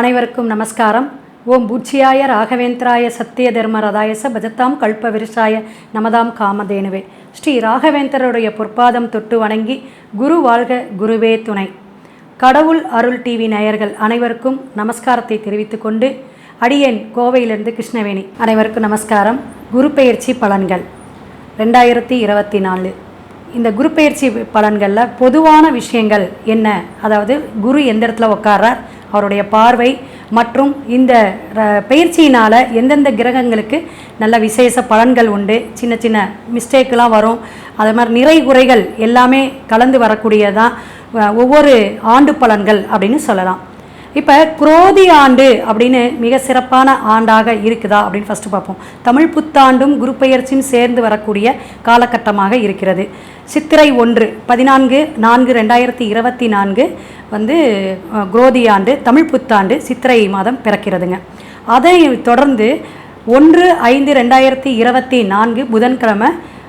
அனைவருக்கும் நமஸ்காரம். ஓம் பூச்சியாய ராகவேந்திராய சத்திய தர்மரதாயச பஜத்தாம் கல்ப விருஷாய நமதாம் காமதேனுவே. ஸ்ரீ ராகவேந்தருடைய பொற்பாதம் தொட்டு வணங்கி குரு வாழ்க குருவே துணை. கடவுள் அருள் டிவி நேயர்கள் அனைவருக்கும் நமஸ்காரத்தை தெரிவித்துக் கொண்டு அடியேன் கோவையிலிருந்து கிருஷ்ணவேணி அனைவருக்கும் நமஸ்காரம். குரு பெயர்ச்சி பலன்கள். ரெண்டாயிரத்தி இருபத்தி நாலு. இந்த குரு பெயர்ச்சி பலன்களில் பொதுவான விஷயங்கள் என்ன? அதாவது குரு எந்த இடத்துல உட்கார்றார் அவருடைய பார்வை மற்றும் இந்த பயிற்சியினால் எந்தெந்த கிரகங்களுக்கு நல்ல விசேஷ பலன்கள் உண்டு சின்ன சின்ன மிஸ்டேக்கெலாம் வரும் அதே மாதிரி நிறை குறைகள் எல்லாமே கலந்து வரக்கூடியதான் ஒவ்வொரு ஆண்டு பலன்கள் அப்படின்னு சொல்லலாம். இப்போ குரோதி ஆண்டு அப்படின்னு மிக சிறப்பான ஆண்டாக இருக்குதா அப்படின்னு ஃபஸ்ட்டு பார்ப்போம். தமிழ் புத்தாண்டும் குரு பெயர்ச்சியும் சேர்ந்து வரக்கூடிய காலகட்டமாக இருக்கிறது. சித்திரை ஒன்று பதினான்கு நான்கு ரெண்டாயிரத்தி இருபத்தி நான்கு வந்து குரோதி ஆண்டு தமிழ் புத்தாண்டு சித்திரை மாதம் பிறக்கிறதுங்க. அதை தொடர்ந்து ஒன்று ஐந்து ரெண்டாயிரத்தி இருபத்தி நான்கு புதன்கிழமை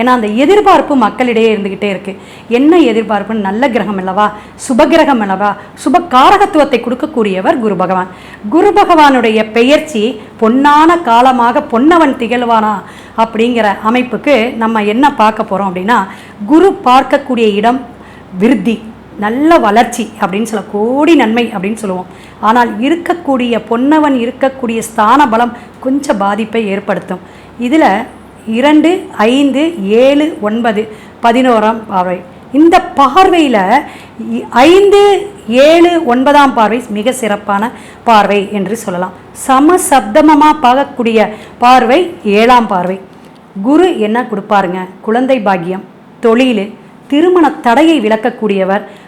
ஏன்னா அந்த எதிர்பார்ப்பு மக்களிடையே இருந்துக்கிட்டே இருக்குது என்ன எதிர்பார்ப்புன்னு? நல்ல கிரகம் அல்லவா? சுபகிரகம் அல்லவா? சுப காரகத்துவத்தை கொடுக்கக்கூடியவர் குரு பகவான். குரு பகவானுடைய பெயர்ச்சி பொன்னான காலமாக பொன்னவன் திகழ்வானா அப்படிங்கிற அமைப்புக்கு நம்ம என்ன பார்க்க போகிறோம் அப்படின்னா குரு பார்க்கக்கூடிய இடம் விருத்தி நல்ல வளர்ச்சி அப்படின்னு சொல்ல கோடி நன்மை அப்படின்னு சொல்லுவோம். ஆனால் இருக்கக்கூடிய பொன்னவன் இருக்கக்கூடிய ஸ்தான பலம் கொஞ்சம் பாதிப்பை ஏற்படுத்தும். இதில் இரண்டு ஐந்து ஏழு ஒன்பது பதினோராம் பார்வை. இந்த பார்வையில் ஐந்து ஏழு ஒன்பதாம் பார்வை மிக சிறப்பான பார்வை என்று சொல்லலாம். சம சப்தமமாக பார்க்கக்கூடிய பார்வை ஏழாம் பார்வை. குரு என்ன கொடுப்பாருங்க? குழந்தை பாக்கியம் தொழில் திருமண தடையை விளக்கக்கூடியவர்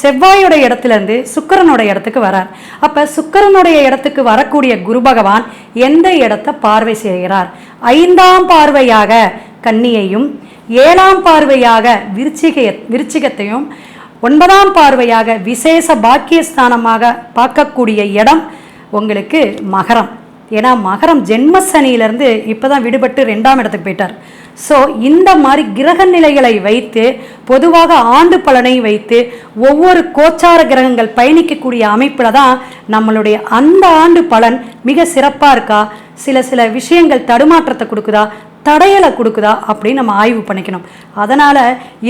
செவ்வாயுடைய இடத்துல இருந்து இடத்துக்கு வரார். அப்போ சுக்கிரனுடைய இடத்துக்கு வரக்கூடிய குரு பகவான் எந்த இடத்த பார்வை செய்கிறார்? ஐந்தாம் பார்வையாக கன்னியையும் ஏழாம் பார்வையாக விருச்சிகைய விருச்சிகத்தையும் ஒன்பதாம் பார்வையாக விசேஷ பாக்கியஸ்தானமாக பார்க்கக்கூடிய இடம் உங்களுக்கு மகரம். ஏன்னா மகரம் ஜென்ம சனியிலேருந்து இப்போ தான் விடுபட்டு ரெண்டாம் இடத்துக்கு போயிட்டார். ஸோ இந்த மாதிரி கிரக நிலைகளை வைத்து பொதுவாக ஆண்டு பலனை வைத்து ஒவ்வொரு கோச்சார கிரகங்கள் பயணிக்கக்கூடிய அமைப்பில் தான் நம்மளுடைய அந்த ஆண்டு பலன் மிக சிறப்பாக இருக்கா? சில சில விஷயங்கள் தடுமாற்றத்தை கொடுக்குதா? தடையலை கொடுக்குதா? அப்படின்னு நம்ம ஆய்வு பண்ணிக்கணும். அதனால்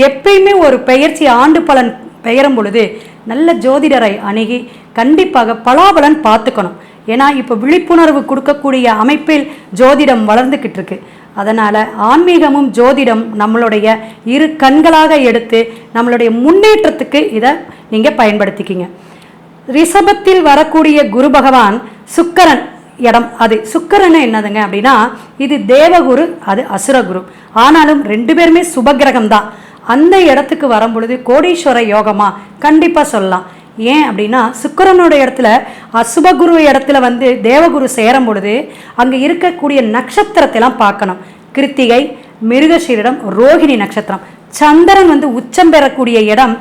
எப்பயுமே ஒரு பெயர்ச்சி ஆண்டு பலன் பெயரும் பொழுது நல்ல ஜோதிடரை அணுகி கண்டிப்பாக பலாபலன் பார்த்துக்கணும். ஏன்னா இப்போ விழிப்புணர்வு கொடுக்கக்கூடிய அமைப்பில் ஜோதிடம் வளர்ந்துக்கிட்டு இருக்கு அதனால் ஆன்மீகமும் ஜோதிடம் நம்மளுடைய இரு கண்களாக எடுத்து நம்மளுடைய முன்னேற்றத்துக்கு இதை நீங்கள் பயன்படுத்திக்கிங்க. ரிஷபத்தில் வரக்கூடிய குரு பகவான் சுக்கரன் இடம். அது சுக்கரன் என்னதுங்க அப்படின்னா இது தேவகுரு அது அசுரகுரு. ஆனாலும் ரெண்டு பேருமே சுபகிரகம் தான் அந்த இடத்துக்கு வரும் பொழுது கோடீஸ்வர யோகமா? கண்டிப்பாக சொல்லலாம். ஏன் அப்படின்னா சுக்கரனோட இடத்துல அசுபகுரு இடத்துல வந்து தேவகுரு சேரும் பொழுது அங்கே இருக்கக்கூடிய நட்சத்திரத்தைலாம் பார்க்கணும். கிருத்திகை மிருகசீரிடம் ரோகிணி நட்சத்திரம். சந்திரன் வந்து உச்சம் பெறக்கூடிய இடம்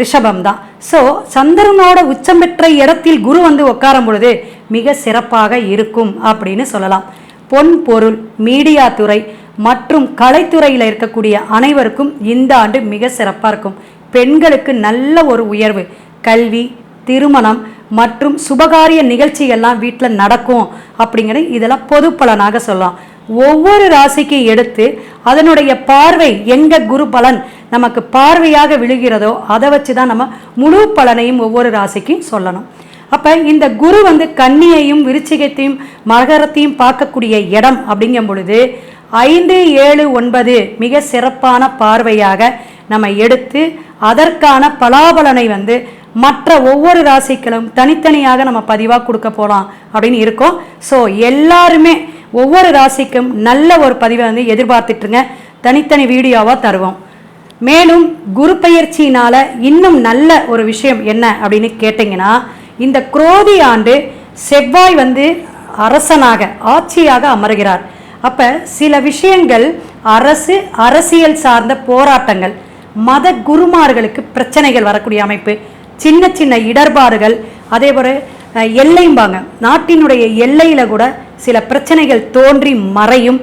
ரிஷபம் தான் ஸோ சந்திரனோட உச்சம் பெற்ற இடத்தில் குரு வந்து உட்காரும் பொழுது மிக சிறப்பாக இருக்கும் அப்படின்னு சொல்லலாம். பொன் பொருள் மீடியா துறை மற்றும் கலைத்துறையில் இருக்கக்கூடிய அனைவருக்கும் இந்த ஆண்டு மிக சிறப்பாக இருக்கும். பெண்களுக்கு நல்ல ஒரு உயர்வு. கல்வி திருமணம் மற்றும் சுபகாரிய நிகழ்ச்சிகள்லாம் வீட்டில் நடக்கும் அப்படிங்கிறது இதெல்லாம் பொது பலனாக சொல்லலாம். ஒவ்வொரு ராசிக்கு எடுத்து அதனுடைய பார்வை எங்க குரு பலன் நமக்கு பார்வையாக விழுகிறதோ அதை வச்சு தான் நம்ம முழு பலனையும் ஒவ்வொரு ராசிக்கும் சொல்லணும். அப்போ இந்த குரு வந்து கன்னியையும் விருச்சிகத்தையும் மகரத்தையும் பார்க்கக்கூடிய இடம் அப்படிங்கும் பொழுது ஐந்து ஏழு ஒன்பது மிக சிறப்பான பார்வையாக நம்ம எடுத்து அதற்கான பலாபலனை வந்து மற்ற ஒவ்வொரு ராசிகளும் தனித்தனியாக நம்ம பதிவாக கொடுக்க போகலாம் அப்படின்னு இருக்கோம். ஸோ எல்லாருமே ஒவ்வொரு ராசிக்கும் நல்ல ஒரு பதிவை வந்து எதிர்பார்த்துட்டுருங்க தனித்தனி வீடியோவாக தருவோம். மேலும் குரு பயிற்சியினால் இன்னும் நல்ல ஒரு விஷயம் என்ன அப்படின்னு கேட்டிங்கன்னா இந்த குரோதி ஆண்டு செவ்வாய் வந்து அரசனாக ஆட்சியாக அமர்கிறார். அப்போ சில விஷயங்கள் அரசு அரசியல் சார்ந்த போராட்டங்கள் மத குருமார்களுக்கு பிரச்சனைகள் வரக்கூடிய அமைப்பு சின்ன சின்ன இடர்பாடுகள் அதே போல் எல்லையும்பாங்க எல்லைம்பாங்க. நாட்டினுடைய எல்லையில் கூட சில பிரச்சனைகள் தோன்றி மறையும்.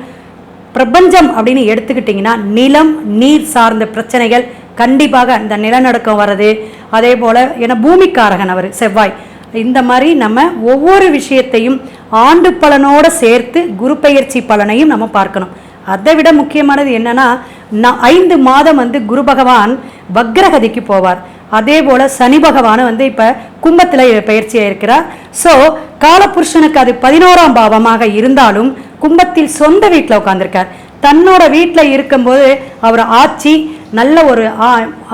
பிரபஞ்சம் அப்படின்னு எடுத்துக்கிட்டிங்கன்னா நிலம் நீர் சார்ந்த பிரச்சனைகள் கண்டிப்பாக இந்த நிலநடுக்கம் வர்றது. அதே போல் ஏன்னா பூமிக்காரகன் அவர் செவ்வாய். இந்த மாதிரி நம்ம ஒவ்வொரு விஷயத்தையும் ஆண்டு பலனோடு சேர்த்து குரு பயிற்சி பலனையும் நம்ம பார்க்கணும். அதை விட முக்கியமானது என்னன்னா நான் ஐந்து மாதம் வந்து குரு பகவான் வக்ரகதிக்கு போவார். அதே போல் சனி பகவான் வந்து இப்போ கும்பத்தில் பயிற்சியாக இருக்கிறார் ஸோ காலபுருஷனுக்கு அது பதினோராம் பாவமாக இருந்தாலும் கும்பத்தில் சொந்த வீட்டில் உட்காந்துருக்கார் தன்னோட வீட்டில் இருக்கும்போது அவர் ஆட்சி நல்ல ஒரு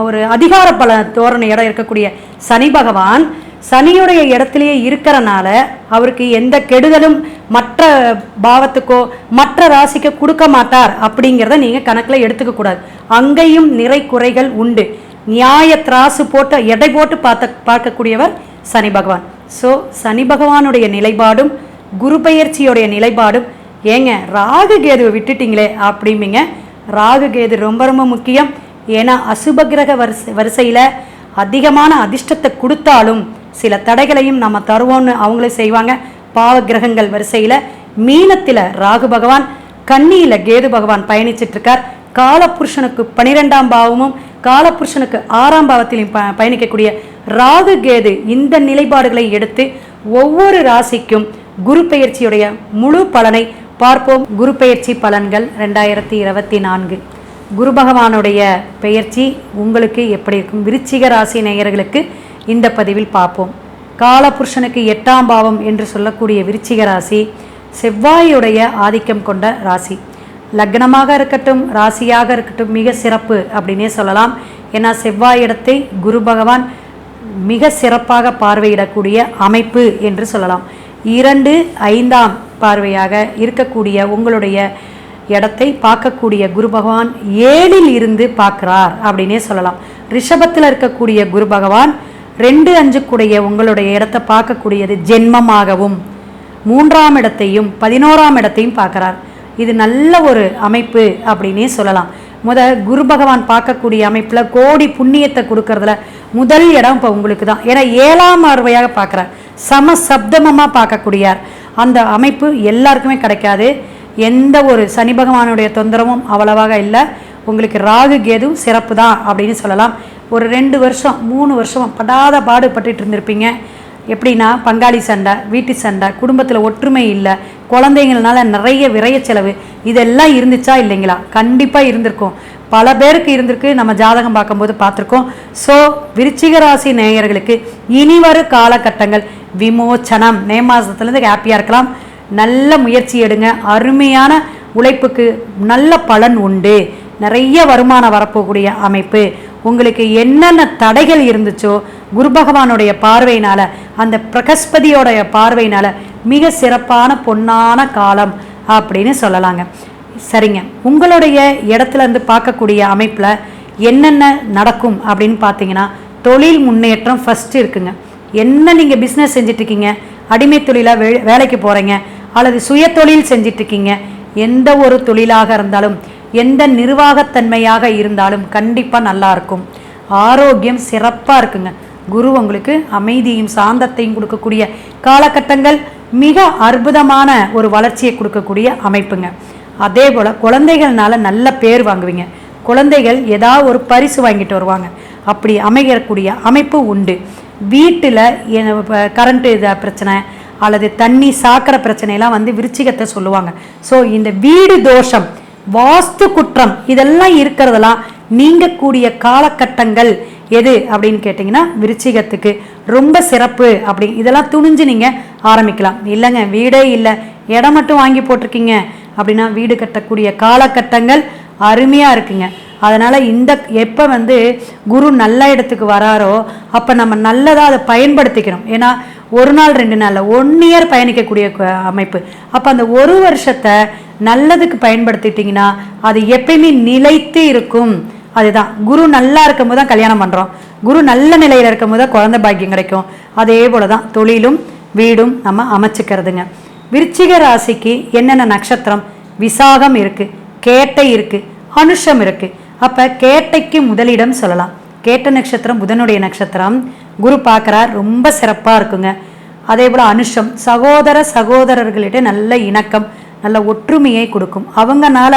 ஒரு அதிகார பல தோரணையோட இருக்கக்கூடிய சனி பகவான் சனியுடைய இடத்துலையே இருக்கிறனால அவருக்கு எந்த கெடுதலும் மற்ற பாவத்துக்கோ மற்ற ராசிக்கோ கொடுக்க மாட்டார் அப்படிங்கிறத நீங்கள் கணக்கில் எடுத்துக்க கூடாது. அங்கேயும் நிறை குறைகள் உண்டு. நியாய திராசு போட்டு எடை போட்டு பார்த்த பார்க்கக்கூடியவர் சனி பகவான். ஸோ சனி பகவானுடைய நிலைப்பாடும் குரு பெயர்ச்சியோடைய நிலைப்பாடும் ஏங்க ராகு கேதுவை விட்டுட்டீங்களே அப்படிம்பீங்க. ராகு கேது ரொம்ப ரொம்ப முக்கியம். ஏன்னா அசுப கிரக வரிசை வரிசையில் அதிகமான அதிர்ஷ்டத்தை கொடுத்தாலும் சில தடைகளையும் நம்ம தருவோம்னு அவங்களே செய்வாங்க. பாவ கிரகங்கள் வரிசையில் மீனத்தில் ராகு பகவான் கன்னியில் கேது பகவான் பயணிச்சிட்டு இருக்கார் காலபுருஷனுக்கு பனிரெண்டாம் பாவமும் காலபுருஷனுக்கு ஆறாம் பாவத்திலையும் ப பயணிக்கக்கூடிய ராகு கேது இந்த நிலைப்பாடுகளை எடுத்து ஒவ்வொரு ராசிக்கும் குரு பெயர்ச்சியுடைய முழு பலனை பார்ப்போம். குரு பெயர்ச்சி பலன்கள் ரெண்டாயிரத்தி இருபத்தி நான்கு. குரு பகவானுடைய பெயர்ச்சி உங்களுக்கு எப்படி இருக்கும்? விருச்சிக ராசி நேயர்களுக்கு இந்த பதிவில் பார்ப்போம். காலபுருஷனுக்கு எட்டாம் பாவம் என்று சொல்லக்கூடிய விருச்சிக ராசி செவ்வாயுடைய ஆதிக்கம் கொண்ட ராசி. லக்னமாக இருக்கட்டும் ராசியாக இருக்கட்டும் மிக சிறப்பு அப்படின்னே சொல்லலாம். ஏன்னா செவ்வாய் இடத்தை குரு பகவான் மிக சிறப்பாக பார்வையிடக்கூடிய அமைப்பு என்று சொல்லலாம். இரண்டு ஐந்தாம் பார்வையாக இருக்கக்கூடிய உங்களுடைய இடத்தை பார்க்கக்கூடிய குரு பகவான் ஏழில் இருந்து பார்க்கிறார் அப்படின்னே சொல்லலாம். ரிஷபத்தில் இருக்கக்கூடிய குரு பகவான் ரெண்டு அஞ்சுக்குடைய உங்களுடைய இடத்தை பார்க்கக்கூடியது ஜென்மமாகவும் மூன்றாம் இடத்தையும் பதினோராம் இடத்தையும் பார்க்குறார். இது நல்ல ஒரு அமைப்பு அப்படின்னே சொல்லலாம். முத குரு பகவான் பார்க்கக்கூடிய அமைப்பில் கோடி புண்ணியத்தை கொடுக்கறதுல முதல் இடம் இப்போ உங்களுக்கு தான். ஏன்னா ஏழாம் பார்வையாக பார்க்குறார். சம சப்தமமாக பார்க்கக்கூடியார். அந்த அமைப்பு எல்லாருக்குமே கிடைக்காது. எந்த ஒரு சனி பகவானுடைய தொந்தரவும் அவ்வளவாக இல்லை. உங்களுக்கு ராகு கேது சிறப்பு தான் அப்படின்னு சொல்லலாம். ஒரு ரெண்டு வருஷம் மூணு வருஷம் படாத பாடுபட்டுட்டு இருந்திருப்பீங்க. எப்படின்னா பங்காளி சண்டை வீட்டு சண்டை குடும்பத்தில் ஒற்றுமை இல்லை குழந்தைங்களால நிறைய விரைய செலவு. இதெல்லாம் இருந்துச்சா இல்லைங்களா? கண்டிப்பாக இருந்திருக்கும். பல பேருக்கு இருந்திருக்கு நம்ம ஜாதகம் பார்க்கும்போது பார்த்துருக்கோம். ஸோ விருச்சிக ராசி நேயர்களுக்கு இனிவரும் காலகட்டங்கள் விமோச்சனம். மே மாதத்துலேருந்து ஹாப்பியாக இருக்கலாம். நல்ல முயற்சி எடுங்க. அருமையான உழைப்புக்கு நல்ல பலன் உண்டு. நிறைய வருமானம் வரப்போகக்கூடிய அமைப்பு. உங்களுக்கு என்னென்ன தடைகள் இருந்துச்சோ குரு பகவானுடைய பார்வையினால அந்த பிரகஸ்பதியோடைய பார்வையினால மிக சிறப்பான பொன்னான காலம் அப்படின்னு சொல்லலாங்க. சரிங்க. உங்களுடைய இடத்துல இருந்து பார்க்கக்கூடிய அமைப்பில் என்னென்ன நடக்கும் அப்படின்னு பார்த்தீங்கன்னா தொழில் முன்னேற்றம் ஃபஸ்ட்டு இருக்குங்க. என்ன நீங்கள் பிஸ்னஸ் செஞ்சிட்ருக்கீங்க? அடிமை தொழிலாக வே வேலைக்கு போகிறீங்க அல்லது சுய தொழில் செஞ்சிட்ருக்கீங்க? எந்த ஒரு தொழிலாக இருந்தாலும் எந்த நிர்வாகத்தன்மையாக இருந்தாலும் கண்டிப்பாக நல்லா இருக்கும் ஆரோக்கியம் சிறப்பாக இருக்குங்க. குரு உங்களுக்கு அமைதியும் சாந்தத்தையும் கொடுக்கக்கூடிய காலகட்டங்கள் மிக அற்புதமான ஒரு வளர்ச்சியை கொடுக்கக்கூடிய அமைப்புங்க. அதே போல் குழந்தைகள்னால நல்ல பேர் வாங்குவீங்க. குழந்தைகள் ஏதாவது ஒரு பரிசு வாங்கிட்டு வருவாங்க. அப்படி அமையக்கூடிய அமைப்பு உண்டு. வீட்டில் கரண்ட்டு இதை பிரச்சனை அல்லது தண்ணி சாக்கிற பிரச்சனையெல்லாம் வந்து விருச்சிகத்தை சொல்லுவாங்க. ஸோ இந்த வீடு தோஷம் வாஸ்து குற்றம் இதெல்லாம் இருக்கிறதெல்லாம் நீங்கக்கூடிய காலகட்டங்கள் எது அப்படின்னு கேட்டிங்கன்னா விருச்சிகத்துக்கு. ரொம்ப சிறப்பு அப்படி இதெல்லாம் துணிஞ்சு நீங்கள் ஆரம்பிக்கலாம். இல்லைங்க வீடே இல்லை. இடம் மட்டும் வாங்கி போட்டிருக்கீங்க அப்படின்னா வீடு கட்டக்கூடிய காலகட்டங்கள் அருமையாக இருக்குங்க. அதனால் இந்த எப்போ வந்து குரு நல்ல இடத்துக்கு வராரோ அப்போ நம்ம நல்லதாக அதை பயன்படுத்திக்கணும். ஏன்னா ஒரு நாள் ரெண்டு நாளில் ஒன் இயர் பயணிக்கக்கூடிய அமைப்பு. அப்போ அந்த ஒரு வருஷத்தை நல்லதுக்கு பயன்படுத்திட்டிங்கன்னா அது எப்பயுமே நிலைத்து இருக்கும். அதுதான். குரு நல்லா இருக்கும் போது தான் கல்யாணம் பண்ணுறோம் குரு நல்ல நிலையில் இருக்கும் போது தான் குழந்தை பாக்கியம் கிடைக்கும். அதே போல தான் தொழிலும் வீடும் நம்ம அமைச்சுக்கிறதுங்க. விருச்சிக ராசிக்கு என்னென்ன நட்சத்திரம்? விசாகம் இருக்கு கேட்டை இருக்கு அனுஷம் இருக்கு. அப்போ கேட்டைக்கு முதலிடம் சொல்லலாம். கேட்ட நட்சத்திரம் புதனுடைய நட்சத்திரம். குரு பார்க்கறார் ரொம்ப சிறப்பாக இருக்குங்க. அதே போல் அனுஷம் சகோதர சகோதரர்களிட்ட நல்ல இணக்கம். நல்ல ஒற்றுமையை கொடுக்கும். அவங்கனால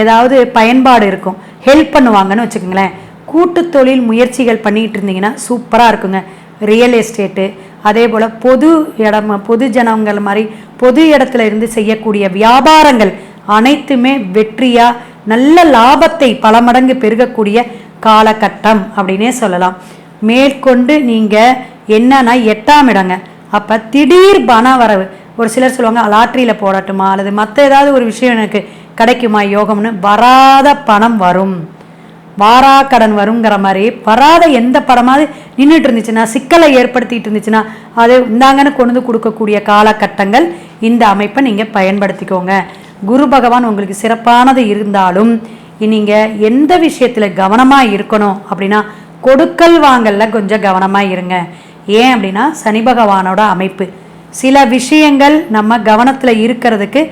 ஏதாவது பயன்பாடு இருக்கும். ஹெல்ப் பண்ணுவாங்கன்னு வச்சுக்கோங்களேன். கூட்டு தொழில் முயற்சிகள் பண்ணிகிட்டு இருந்தீங்கன்னா சூப்பராக இருக்குங்க. ரியல் எஸ்டேட்டு அதே போல் பொது இடம் பொது ஜனங்கள் மாதிரி பொது இடத்துல இருந்து செய்யக்கூடிய வியாபாரங்கள் அனைத்துமே வெற்றியாக நல்ல லாபத்தை பல மடங்கு பெருகக்கூடிய காலகட்டம் அப்படின்னே சொல்லலாம். மேற்கொண்டு நீங்கள் என்னன்னா எட்டாம் இடங்க. அப்போ திடீர் பண வரவு ஒரு சிலர் சொல்லுவாங்க லாட்ரியில் போடட்டுமா? அல்லது மற்ற ஏதாவது ஒரு விஷயம் எனக்கு கிடைக்குமா யோகம்னு? வராத பணம் வரும். வாரா கடன் வருங்கிற மாதிரி வராத எந்த படமாவது நின்றுட்டு இருந்துச்சுன்னா சிக்கலை ஏற்படுத்திட்டு இருந்துச்சுன்னா அது இந்தாங்கன்னு கொண்டு வந்து கொடுக்கக்கூடிய காலகட்டங்கள் இந்த அமைப்பை நீங்கள் பயன்படுத்திக்கோங்க. குரு பகவான் உங்களுக்கு சிறப்பானது இருந்தாலும் நீங்கள் எந்த விஷயத்தில் கவனமாக இருக்கணும் அப்படின்னா கொடுக்கல் வாங்கல்ல கொஞ்சம் கவனமாக இருங்க. ஏன் அப்படின்னா சனி பகவானோட அமைப்பு. சில விஷயங்கள் நம்ம கவனத்தில் இருக்கிறதுக்கு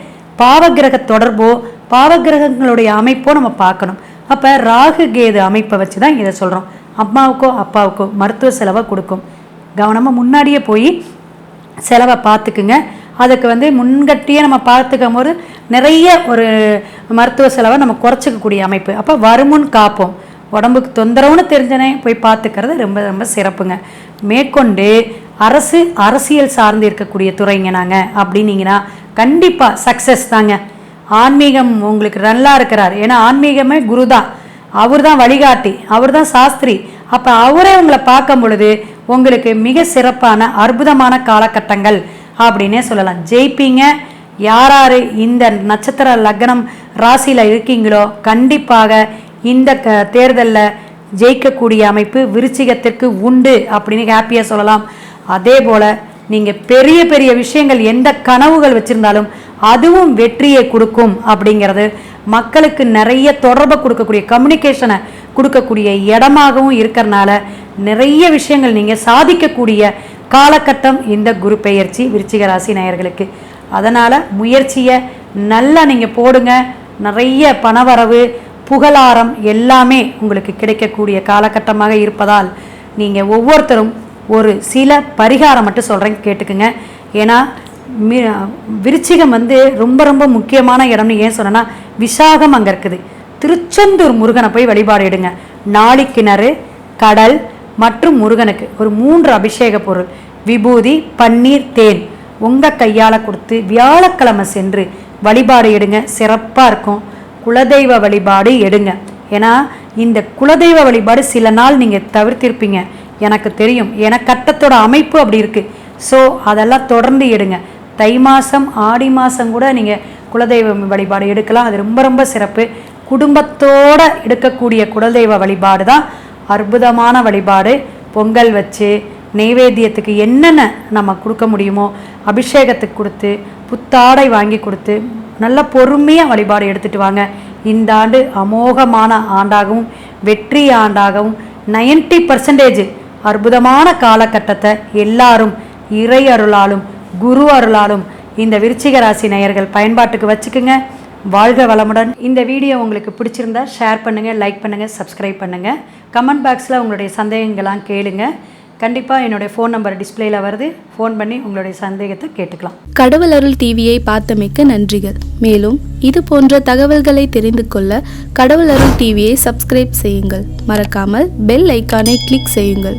பாவகிரக தொடர்போ பாவகிரகங்களுடைய அமைப்போ நம்ம பார்க்கணும். அப்போ ராகு கேது அமைப்பை வச்சு தான் இதை சொல்கிறோம் அம்மாவுக்கோ அப்பாவுக்கோ மருத்துவ செலவை கொடுக்கும். கவனமாக முன்னாடியே போய் செலவை பார்த்துக்குங்க. அதுக்கு வந்து முன்கட்டியே நம்ம பார்த்துக்கும் போது நிறைய ஒரு மருத்துவ செலவை நம்ம குறைச்சிக்கக்கூடிய அமைப்பு. அப்போ வருமுன் காப்போம். உடம்புக்கு தொந்தரவுன்னு தெரிஞ்சனே போய் பார்த்துக்கிறது ரொம்ப ரொம்ப சிறப்புங்க. மேற்கொண்டு அரசு அரசியல் சார்ந்து இருக்கக்கூடிய துறைங்க நாங்கள் அப்படின்னீங்கன்னா கண்டிப்பாக சக்ஸஸ் தாங்க. ஆன்மீகம் உங்களுக்கு நல்லா இருக்கிறார். ஏன்னா ஆன்மீகமே குரு தான் அவர் தான் வழிகாட்டி அவர் தான் சாஸ்திரி. அப்போ அவரே உங்களை பார்க்கும் பொழுது உங்களுக்கு மிக சிறப்பான அற்புதமான காலகட்டங்கள் அப்படின்னே சொல்லலாம். ஜெயிப்பீங்க. யார் யார் இந்த நட்சத்திர லக்னம் ராசியில் இருக்கீங்களோ கண்டிப்பாக இந்த க தேர்தலில் ஜெயிக்கக்கூடிய அமைப்பு விருச்சிகத்திற்கு உண்டு அப்படின்னு ஹாப்பியாக சொல்லலாம். அதே போல் நீங்கள் பெரிய பெரிய விஷயங்கள் எந்த கனவுகள் வச்சுருந்தாலும் அதுவும் வெற்றியை கொடுக்கும் அப்படிங்கிறது மக்களுக்கு நிறைய தொடர்பை கொடுக்கக்கூடிய கம்யூனிகேஷனை கொடுக்கக்கூடிய இடமாகவும் இருக்கிறனால நிறைய விஷயங்கள் நீங்கள் சாதிக்கக்கூடிய காலகட்டம் இந்த குரு பெயர்ச்சி விருச்சிக ராசி நேயர்களுக்கு. அதனால் முயற்சியை நல்லா நீங்கள் போடுங்க. நிறைய பணவரவு புகழாரம் எல்லாமே உங்களுக்கு கிடைக்கக்கூடிய காலகட்டமாக இருப்பதால் நீங்கள் ஒவ்வொருத்தரும் ஒரு சில பரிகாரம் மட்டும் சொல்கிறேன் கேட்டுக்குங்க. ஏன்னா மி விருச்சிகம் வந்து ரொம்ப ரொம்ப முக்கியமான இடம்னு ஏன் சொன்னேன்னா விசாகம் அங்கே இருக்குது. திருச்செந்தூர் முருகனை போய் வழிபாடு எடுங்க நாளிக்கிணறு கடல் மற்றும் முருகனுக்கு ஒரு மூன்று அபிஷேக பொருள். விபூதி பன்னீர் தேன். உங்கள் கையால் கொடுத்து வியாழக்கிழமை சென்று வழிபாடு எடுங்க சிறப்பாக இருக்கும். குலதெய்வ வழிபாடு எடுங்க. ஏன்னா இந்த குலதெய்வ வழிபாடு சில நாள் நீங்கள் தவிர்த்திருப்பீங்க. எனக்கு தெரியும். ஏன்னா கட்டத்தோட அமைப்பு அப்படி இருக்குது ஸோ அதெல்லாம் தொடர்ந்து எடுங்க. தை மாதம் ஆடி மாதம் கூட நீங்கள் குலதெய்வ வழிபாடு எடுக்கலாம். அது ரொம்ப ரொம்ப சிறப்பு. குடும்பத்தோட எடுக்கக்கூடிய குலதெய்வ வழிபாடு தான் அற்புதமான வழிபாடு. பொங்கல் வச்சு நெய்வேத்தியத்துக்கு என்னென்ன நம்ம கொடுக்க முடியுமோ அபிஷேகத்துக்கு கொடுத்து புத்தாடை வாங்கி கொடுத்து நல்ல பொறுமையாக வழிபாடு எடுத்துகிட்டு வாங்க. இந்த ஆண்டு அமோகமான ஆண்டாகவும் வெற்றி ஆண்டாகவும் 90% பர்சன்டேஜ் அற்புதமான காலகட்டத்தை எல்லாரும் இறை அருளாலும் குரு அருளாலும் இந்த விருச்சிக ராசி நேயர்கள் பயன்பாட்டுக்கு வச்சுக்குங்க. வாழ்க வளமுடன். இந்த வீடியோ உங்களுக்கு பிடிச்சிருந்தா ஷேர் பண்ணுங்கள் லைக் பண்ணுங்கள் சப்ஸ்கிரைப் பண்ணுங்கள் கமெண்ட் பாக்ஸில் உங்களுடைய சந்தேகங்கள்லாம் கேளுங்கள் கண்டிப்பாக என்னுடைய ஃபோன் நம்பர் டிஸ்ப்ளேல வருது. ஃபோன் பண்ணி உங்களுடைய சந்தேகத்தை கேட்டுக்கலாம். கடவுள் அருள் டிவியை பார்த்தமைக்க நன்றிகள். மேலும் இது போன்ற தகவல்களை தெரிந்து கொள்ள கடவுள் அருள் டிவியை சப்ஸ்கிரைப் செய்யுங்கள். மறக்காமல் பெல் ஐக்கானை கிளிக் செய்யுங்கள்.